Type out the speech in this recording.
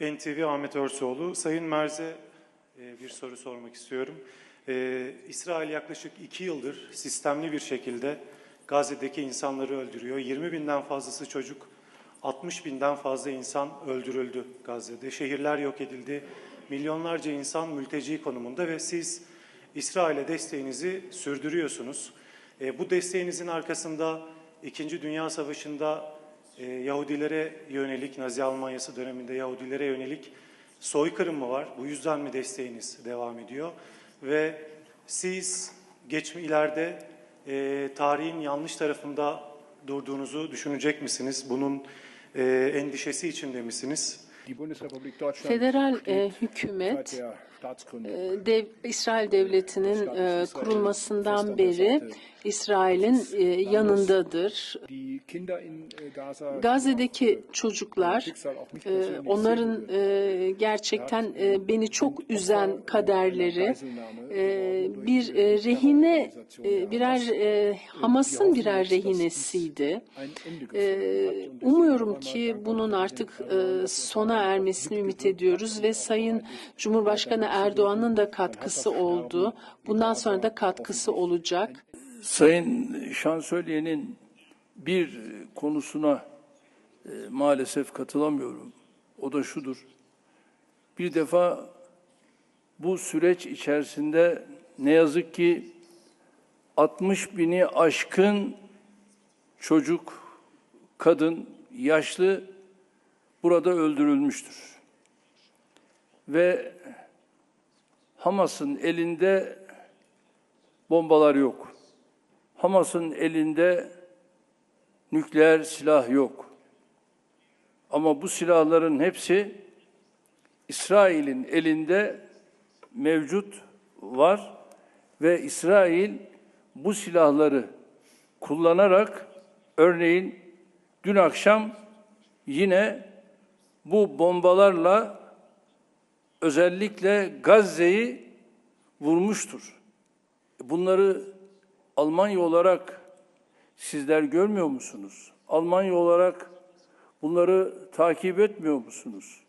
NTV Ahmet Örsoğlu. Sayın Merze e, bir soru sormak istiyorum. E, İsrail yaklaşık iki yıldır sistemli bir şekilde Gazze'deki insanları öldürüyor. 20 binden fazlası çocuk, 60 binden fazla insan öldürüldü Gazze'de. Şehirler yok edildi. Milyonlarca insan mülteci konumunda ve siz İsrail'e desteğinizi sürdürüyorsunuz. E, bu desteğinizin arkasında İkinci Dünya Savaşı'nda e, Yahudilere yönelik, Nazi Almanyası döneminde Yahudilere yönelik soykırım mı var? Bu yüzden mi desteğiniz devam ediyor? Ve siz geçme ileride e, tarihin yanlış tarafında durduğunuzu düşünecek misiniz? Bunun e, endişesi içinde misiniz? Federal e, hükümet e, dev, İsrail devletinin e, kurulmasından beri İsrail'in e, yanındadır. Gaza Gazze'deki çocuklar, e, onların e, gerçekten e, beni çok üzen kaderleri, e, bir e, rehine, e, birer e, Hamas'ın birer rehinesiydi. Ee, umuyorum ki bunun artık e, sona ermesini ümit ediyoruz ve Sayın Cumhurbaşkanı Erdoğan'ın da katkısı oldu. Bundan sonra da katkısı olacak. Sayın Şansölye'nin bir konusuna e, maalesef katılamıyorum. O da şudur. Bir defa bu süreç içerisinde ne yazık ki 60 bini aşkın çocuk, kadın, yaşlı burada öldürülmüştür. Ve Hamas'ın elinde bombalar yok. Hamas'ın elinde nükleer silah yok. Ama bu silahların hepsi İsrail'in elinde mevcut var ve İsrail bu silahları kullanarak örneğin dün akşam yine bu bombalarla özellikle Gazze'yi vurmuştur. Bunları Almanya olarak sizler görmüyor musunuz? Almanya olarak bunları takip etmiyor musunuz?